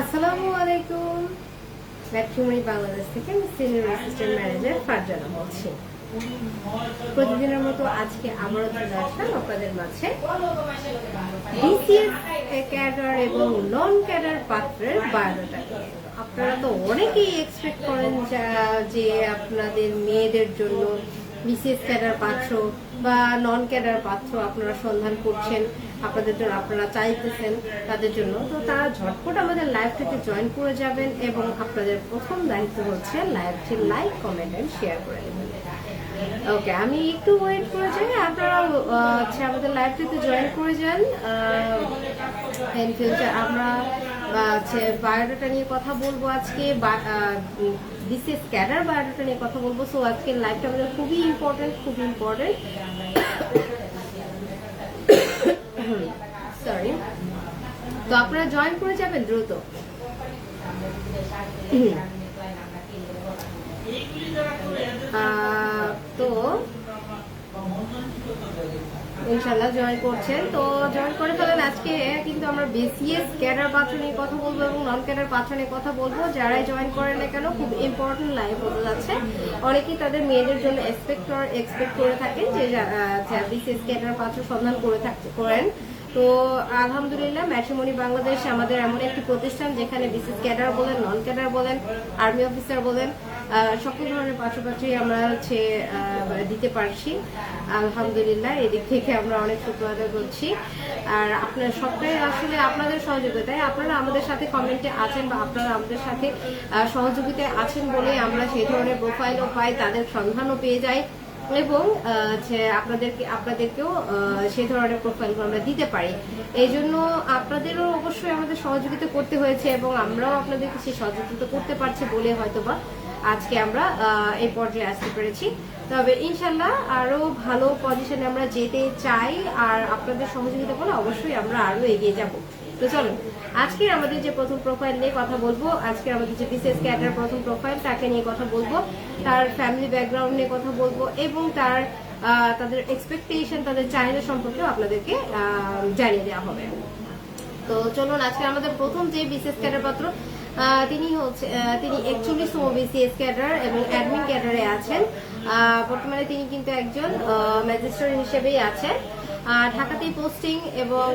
আসসালামু আলাইকুম। ম্যাট্রিমনি বাংলাদেশ থেকে আমি সিনিয়র অ্যাসিস্ট্যান্ট ম্যানেজার ফারজানা বলছি। প্রতিদিনের মতো আজকে আবারও চলে আসলাম আপনাদের মাঝে। বিসিএস ক্যাডার এবং নন ক্যাডার পাত্রের বায়োডাটা আপনারা তো অনেকেই এক্সপেক্ট করেন যে আপনাদের মেয়েদের জন্য বিসিএস ক্যাডার পাত্র বা নন ক্যাডার পাত্র আপনারা সন্ধান করছেন, আপনাদের জন্য আপনারা চাইতেছেন তাদের জন্য, তো তারা ঝটপট আমাদের লাইভ থেকে জয়েন করে যাবেন এবং আপনাদের প্রথম দায়িত্ব হচ্ছে লাইভটি লাইক কমেন্ট এন্ড শেয়ার করে দেবেন ওকে আমি একটু ওয়েট করে যাই, আপনারা হচ্ছে আমাদের লাইভটিতে জয়েন করে যান ইন ফিউচার আমরা হচ্ছে বায়োডাটা নিয়ে কথা বলব আজকে বিশেষ ক্যাডার বায়োডাটা নিয়ে কথা বলব। সো আজকের লাইফটা আমাদের খুবই ইম্পর্টেন্ট খুব ইম্পর্টেন্ট সরি তো আপনারা জয়েন করে যাবেন দ্রুত। ইনশাল্লাহ জয়েন করছেন। তো জয়েন করে ফেলেন আজকে। কিন্তু আমরা বিসিএস ক্যাডার নিয়ে কথা বলব এবং নন ক্যাডার নিয়ে কথা বলব। যারাই জয়েন করেন না কেন, খুব ইম্পর্টেন্ট লাইফ হতে যাচ্ছে। অনেকেই তাদের মেয়েদের জন্য এক্সপেক্ট এক্সপেক্ট করে থাকেন যে বিসিএস ক্যাডার পাত্র সন্ধান করে থাকতে করেন। তো আলহামদুলিল্লাহ ম্যাট্রিমনি বাংলাদেশ আমাদের এমন একটি প্রতিষ্ঠান যেখানে বিসিএস ক্যাডার বলেন নন ক্যাডার বলেন আর্মি অফিসার বলেন সকল ধরনের পাশাপাশি আমরা হচ্ছে দিতে পারছি। আলহামদুলিল্লাহ, এদিক থেকে আমরা অনেক শুক্র আদায় করছি। আর আপনার সবটাই আসলে আপনাদের সহযোগিতায়। আপনারা আমাদের সাথে কমেন্টে আছেন বা আপনারা আমাদের সাথে সহযোগিতায় আছেন বলে আমরা সেই ধরনের প্রোফাইলও পাই, তাদের সন্ধানও পেয়ে যাই এবং হচ্ছে আপনাদেরকে, আপনাদেরকেও সেই ধরনের প্রোফাইলগুলো আমরা দিতে পারি। এই জন্য আপনাদেরও অবশ্যই আমাদের সহযোগিতা করতে হয়েছে এবং আমরাও আপনাদেরকে সেই সহযোগিতা করতে পারছি বলে হয়তোবা আজকে আমরা এই পর্যায়ে আসতে পেরেছি। তবে ইনশাল্লাহ আরও ভালো পজিশনে আমরা যেতে চাই আর আপনাদের সহযোগিতা করলে অবশ্যই আমরা আরও এগিয়ে যাব। তো চলুন, আজকে আমাদের যে প্রথম প্রোফাইল নিয়ে কথা বলব, আজকে আমাদের যে বিশেষ ক্যাডার প্রথম প্রোফাইল তাকে নিয়ে কথা বলব, তার ফ্যামিলি ব্যাকগ্রাউন্ড নিয়ে কথা বলব এবং তার তাদের এক্সপেকটেশন তাদের চাহিদা সম্পর্কেও আপনাদেরকে জানিয়ে দেওয়া হবে। তো চলুন, আজকে আমাদের প্রথম যে বিশেষ ক্যাডার পাত্র তিনি হচ্ছে তিনি একচল্লিশতম বিসিএস ক্যাডার এবং অ্যাডমিন ক্যাডারে আছেন। বর্তমানে তিনি কিন্তু একজন ম্যাজিস্ট্রেট হিসেবেই আছেন। ঢাকাতে পোস্টিং এবং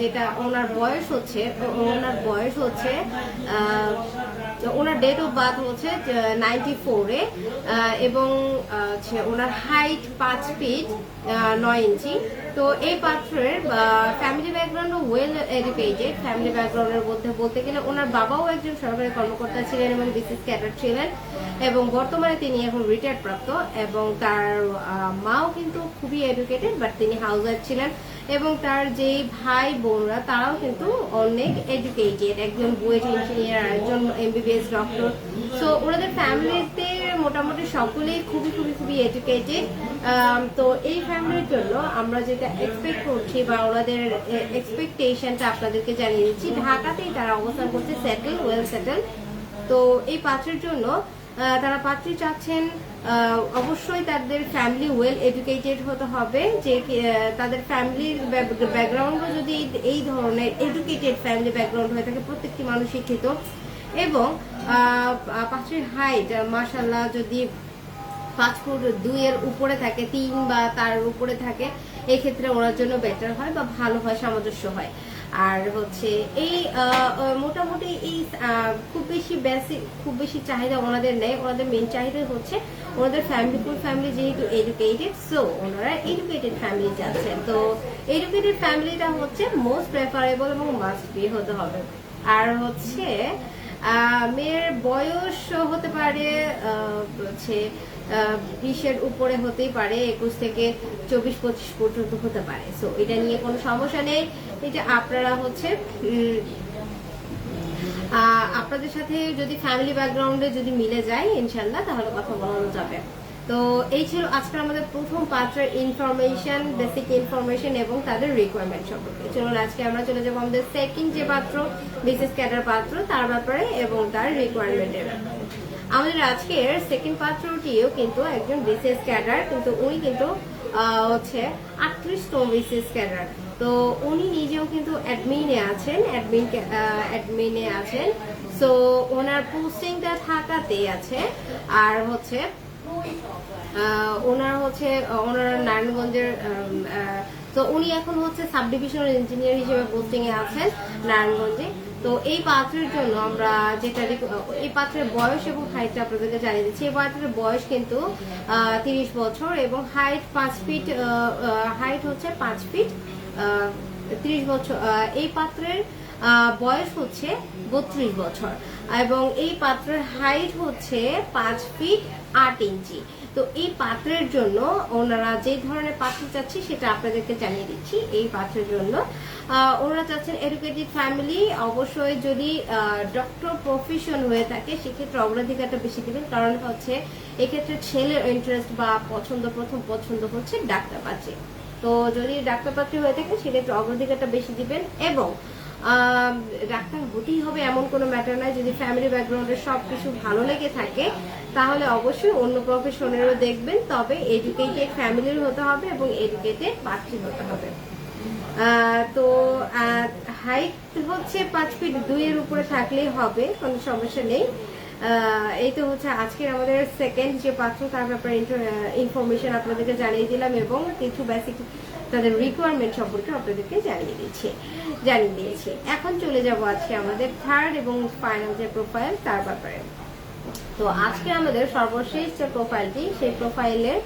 যেটা ওনার বয়স হচ্ছে ওনার বয়স হচ্ছে ওনার ডেট অফ বার্থ হচ্ছে নাইনটি ফোরে এবং ওনার হাইট পাঁচ ফিট নয় ইঞ্চি তো এই পাত্রের family background well educated family ব্যাকগ্রাউন্ডের মধ্যে বলতে গেলে ওনার বাবাও একজন সরকারি কর্মকর্তা ছিলেন এবং বিসিএস ক্যাডার ছিলেন এবং বর্তমানে তিনি এখন রিটায়ার্ড প্রাপ্ত এবং তার মাও কিন্তু খুবই এডুকেটেড বাট তিনি হাউস ওয়াইফ ছিলেন। এবং তার যে ভাই বোনরা, তারাও কিন্তু অনেক এডুকেটেড একজন বুয়েট ইঞ্জিনিয়ার একজন এমবিবিএস ডক্টর সো ওনাদের ফ্যামিলিতে মোটামুটি সকলেই খুবই খুবই খুবই এডুকেটেড তো এই ফ্যামিলির জন্য আমরা যেটা এক্সপেক্ট করছি বা ওনাদের এক্সপেকটেশনটা আপনাদেরকে জানিয়ে দিচ্ছি, ঢাকাতেই তারা অবস্থান করছে সেটেল ওয়েল সেটেল তো এই পাত্রের জন্য তারা পাত্রী চাচ্ছেন অবশ্যই তাদের ফ্যামিলি ওয়েল এডুকেটেড হতে হবে, যে তাদের ফ্যামিলির ব্যাকগ্রাউন্ডও যদি এই- ধরনের এডুকেটেড ফ্যামিলি ব্যাকগ্রাউন্ড হয়ে থাকে, প্রত্যেকটি মানুষ শিক্ষিত। এবং পাত্রীর হাইট মাসাল্লাহ যদি পাঁচ ফুট দুইয়ের উপরে থাকে, তিন বা তার উপরে থাকে, এক্ষেত্রে ওনার জন্য বেটার হয় বা ভালো হয়, সামঞ্জস্য হয়। আর হচ্ছে এই মোটামুটি এই খুব বেশি বেশি খুব বেশি চাহিদা ওনাদের নেই। ওনাদের মেন চাহিদা হচ্ছে ওনাদের ফ্যামিলি ফুল ফ্যামিলি যেহেতু এডুকেটেড সো ওনারা এডুকেটেড ফ্যামিলি যাচ্ছেন তো এডুকেটেড ফ্যামিলিটা হচ্ছে মোস্ট প্রেফারেবল এবং মাস্ট বি হতে হবে। আর হচ্ছে মেয়ের বয়স হতে পারে হচ্ছে বিশের উপরে হতেই পারে, একুশ থেকে চব্বিশ, পঁচিশ পর্যন্ত হতে পারে। সো এটা নিয়ে কোনো সমস্যা নেই। এটা আপনারা হচ্ছে আপনাদের সাথে যদি ফ্যামিলি ব্যাকগ্রাউন্ডে যদি মিলে যায় ইনশাল্লাহ তাহলে কথা বলানো যাবে। তো, এই ছিল আজকে আমাদের প্রথম পাত্রের ইনফরমেশন বেসিক ইনফরমেশন এবং তাদের রিকোয়ারমেন্ট সম্পর্কে। চলুন, আজকে আমরা চলে যাব আমাদের সেকেন্ড যে পাত্র বিশেষ ক্যাডার পাত্র, তার ব্যাপারে এবং তার রিকোয়ারমেন্টের ব্যাপারে। আমাদের আজকের সেকেন্ড পাত্রটিও কিন্তু একজন বিশেষ ক্যাডার কিন্তু উনি কিন্তু হচ্ছে আটত্রিশতম বিশেষ ক্যাডার তো উনি নিজেও কিন্তু অ্যাডমিনে আছেন অ্যাডমিন অ্যাডমিনে আছেন। সো ওনার পোস্টিংটা ঢাকাতে আছে। আর হচ্ছে ওনার হচ্ছে, ওনার নারায়ণগঞ্জের তো উনি এখন হচ্ছে সাব ডিভিশনাল ইঞ্জিনিয়ার হিসেবে পোস্টিংয়ে আছেন, নারায়ণগঞ্জে। তো এই পাত্রের জন্য আমরা যেটা এই পাত্রের বয়স এবং হাইট আপনাদেরকে জানিয়ে দিচ্ছি। এই পাত্রের বয়স কিন্তু তিরিশ বছর এবং হাইট পাঁচ ফিট হাইট হচ্ছে পাঁচ ফিট তিরিশ বছর এই পাত্রের বয়স হচ্ছে বত্রিশ বছর এবং এই পাত্রের হাইট হচ্ছে পাঁচ ফিট আট ইঞ্চি। তো এই পাত্রের জন্য ওনারা যে ধরনের পাত্র চাচ্ছে সেটা আপনাদেরকে জানিয়ে দিচ্ছি। এই পাত্রের জন্য ওনারা চাচ্ছেন এডুকেটেড ফ্যামিলি অবশ্যই যদি ডক্টর প্রফেশন হয়ে থাকে সেক্ষেত্রে অগ্রাধিকারটা বেশি দেবেন। কারণ হচ্ছে এক্ষেত্রে ছেলের ইন্টারেস্ট বা পছন্দ, প্রথম পছন্দ হচ্ছে ডাক্তার পাচ্ছে। তো যদি ডাক্তার পাত্রী হয়ে থাকে সেক্ষেত্রে অগ্রাধিকারটা বেশি দিবেন এবং ডাক্তার হতেই হবে এমন কোনো ম্যাটার নয় যদি ফ্যামিলি ব্যাকগ্রাউন্ডের সব কিছু ভালো লেগে থাকে, তাহলে অবশ্যই অন্য প্রফেশনেরও দেখবেন। তবে এডুকেটেড ফ্যামিলির হতে হবে এবং এডুকেটেড পাত্রী হতে হবে। তো হাইট হচ্ছে পাঁচ ফিট দুইয়ের উপরে থাকলেই হবে, কোনো সমস্যা নেই। এই তো হচ্ছে আজকের আমাদের সেকেন্ড যে পাত্র, তার ব্যাপারে ইনফরমেশন আপনাদেরকে জানিয়ে দিলাম এবং কিছু বেসিক তাদের রিকোয়ারমেন্ট সম্পর্কে আপনাদেরকে জানিয়ে দিচ্ছি জানিয়ে দিয়েছি। এখন চলে যাব আজকে আমাদের থার্ড এবং ফাইনাল যে প্রোফাইল তার ব্যাপারে। তো আজকে আমাদের সর্বশেষ যে প্রোফাইলটি সেই প্রোফাইলের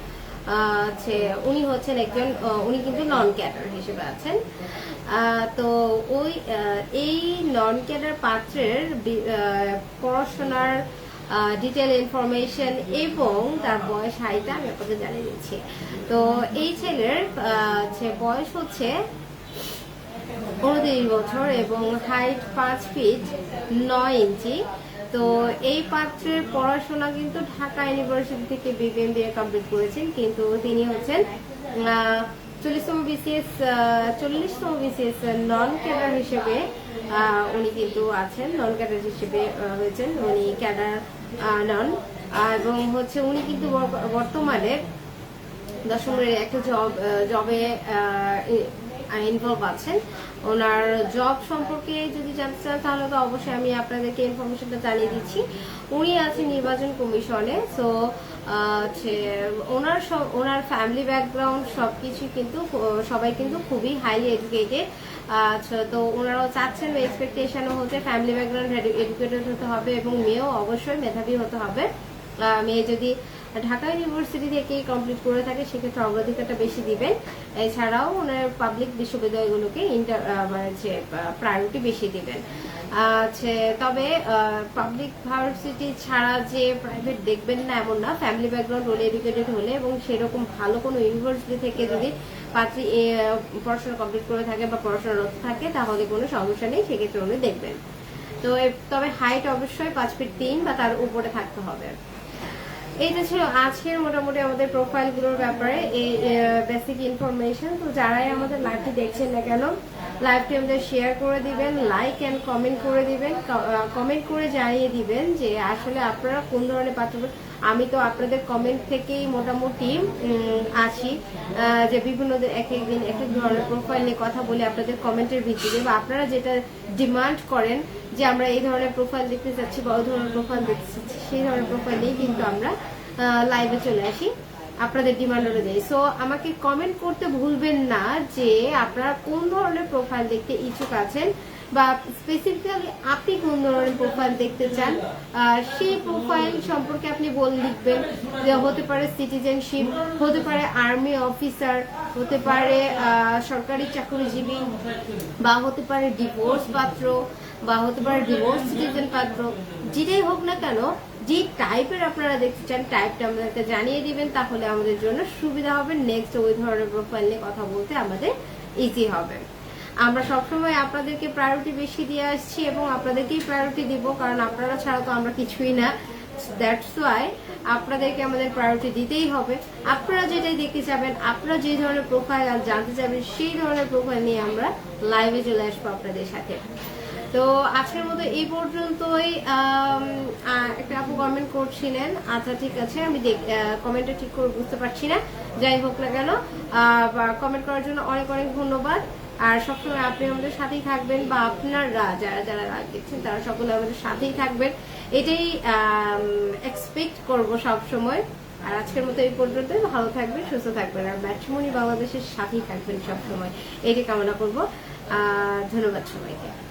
হচ্ছে উনি হচ্ছেন একজন উনি কিন্তু নন ক্যাডার হিসেবে আছেন। তো ওই এই নন ক্যাডার পাত্রের পড়াশোনার ডিটেল ইনফরমেশন এবং তার বয়স হাইটা আমি আপনাদের জানিয়ে দিচ্ছি। তো এই ছেলের বয়স হচ্ছে উনত্রিশ বছর এবং হাইট পাঁচ ফিট নয় ইঞ্চি। তো এই পাত্রের পড়াশোনা কিন্তু ঢাকা ইউনিভার্সিটি থেকে বিবিএম দিয়ে কমপ্লিট করেছেন, কিন্তু তিনি হচ্ছেন চল্লিশতম বিসিএস চল্লিশতম বিসিএস নন ক্যাডার হিসেবে উনি কিন্তু আছেন নন ক্যাডার হিসেবে হয়েছেন। উনি ক্যাডার নন এবং হচ্ছে উনি কিন্তু বর্তমানে দশমের একটা জব জবে ইনভলভ আছেন। ওনার জব সম্পর্কে যদি জানতে চান, তাহলে তো অবশ্যই আমি আপনাদেরকে ইনফরমেশনটা জানিয়ে দিচ্ছি। উনি আছেন নির্বাচন কমিশনে সো ওনার সব, ওনার ফ্যামিলি ব্যাকগ্রাউন্ড সবকিছু কিন্তু সবাই কিন্তু খুবই হাইলি এডুকেটেড আচ্ছা তো ওনারাও চাচ্ছেন এক্সপেকটেশনও হচ্ছে ফ্যামিলি ব্যাকগ্রাউন্ড এডুকেটেড হতে হবে এবং মেয়েও অবশ্যই মেধাবী হতে হবে। মেয়ে যদি ঢাকা ইউনিভার্সিটি থেকে কমপ্লিট করে থাকে, সেক্ষেত্রে অগ্রাধিকারটা বেশি দিবেন। এছাড়াও ওনার পাবলিক বিশ্ববিদ্যালয়গুলোকে ইন্টার মানে যে প্রায়োরিটি বেশি দিবেন। আচ্ছা তবে পাবলিক ভার্সিটি ছাড়া যে প্রাইভেট দেখবেন না এমন না ফ্যামিলি ব্যাকগ্রাউন্ড হলে এডুকেটেড হলে এবং সেরকম ভালো কোনো ইউনিভার্সিটি থেকে যদি পাত্রী পড়াশোনা কমপ্লিট করে থাকে বা পড়াশোনারত থাকে, তাহলে কোনো সমস্যা নেই, সেক্ষেত্রে উনি দেখবেন। তো তবে হাইট অবশ্যই পাঁচ ফিট তিন বা তার উপরে থাকতে হবে। এইটা ছিল আজকের মোটামুটি আমাদের প্রোফাইলগুলোর ব্যাপারে। এই বেসিক ইনফরমেশন তো যারাই আমাদের লাইভটি দেখছেন না কেন লাইভটি আমাদের শেয়ার করে দিবেন লাইক অ্যান্ড কমেন্ট করে দিবেন কমেন্ট করে জানিয়ে দিবেন যে আসলে আপনারা কোন ধরনের পাত্র আমি তো আপনাদের কমেন্ট থেকেই মোটামুটি আহ, যে বিভিন্ন এক এক দিন এক এক ধরনের প্রোফাইল নিয়ে কথা বলি আপনাদের কমেন্টের ভিত্তিতে বা আপনারা যেটা ডিমান্ড করেন যে আমরা এই ধরনের প্রোফাইল দেখতে চাচ্ছি বা ওই ধরনের প্রোফাইল দেখতে চাচ্ছি সেই ধরনের প্রোফাইল নিয়েই কিন্তু আমরা লাইভে চলে আসি। আপনাদের ডিমান্ড অনুযায়ী। সো আমাকে কমেন্ট করতে ভুলবেন না যে আপনারা কোন ধরনের প্রোফাইল দেখতে ইচ্ছুক আছেন বা স্পেসিফিক্যালি আপনি কোন ধরনের প্রোফাইল দেখতে চান সেই প্রোফাইল সম্পর্কে আপনি বল লিখবেন। যে হতে পারে সিটিজেনশিপ হতে পারে আর্মি অফিসার হতে পারে সরকারি চাকরিজীবী, বা হতে পারে ডিভোর্স পাত্র, বা হতে পারে ডিভোর্স সিটিজেন পাত্র, যেটাই হোক না কেন, যে টাইপের আপনারা দেখতে চান টাইপটা আমাদেরকে জানিয়ে দিবেন, তাহলে আমাদের জন্য সুবিধা হবে। নেক্সট ওই ধরনের প্রোফাইল নিয়ে কথা বলতে আমাদের ইজি হবে। আমরা সবসময় আপনাদেরকে প্রায়োরিটি বেশি দিয়ে আসছি এবং আপনাদেরকেই প্রায়োরিটি দিব, কারণ আপনারা ছাড়া তো আমরা কিছুই না। দ্যাটস ওয়াই আপনাদেরকে আমাদের প্রায়োরিটি দিতেই হবে। আপনারা যেটাই দেখতে চাবেন আপনারা যে ধরনের প্রোফাইল আর জানতে চাবেন সেই ধরনের প্রোফাইল নিয়ে আমরা লাইভে চলে আসব আপনাদের সাথে। তো আজকের মতো এই পর্যন্তই। একটা আপু কমেন্ট করছিলেন আচ্ছা ঠিক আছে, আমি দেখ কমেন্টটা ঠিক করে বুঝতে পারছি না। যাই হোক না কেন কমেন্ট করার জন্য অনেক অনেক ধন্যবাদ। আর সবসময় আপনি আমাদের সাথেই থাকবেন বা আপনারা যারা যারা রাগ দিচ্ছেন তারা সকলে আমাদের সাথেই থাকবেন। এটাই এক্সপেক্ট করব সব সময় আর আজকের মতো এই পর্যন্ত ভালো থাকবেন, সুস্থ থাকবেন। আর ম্যাট্রিমনি বাংলাদেশের সাথেই থাকবেন সবসময়। এটি কামনা করব। আহ, ধন্যবাদ সবাইকে।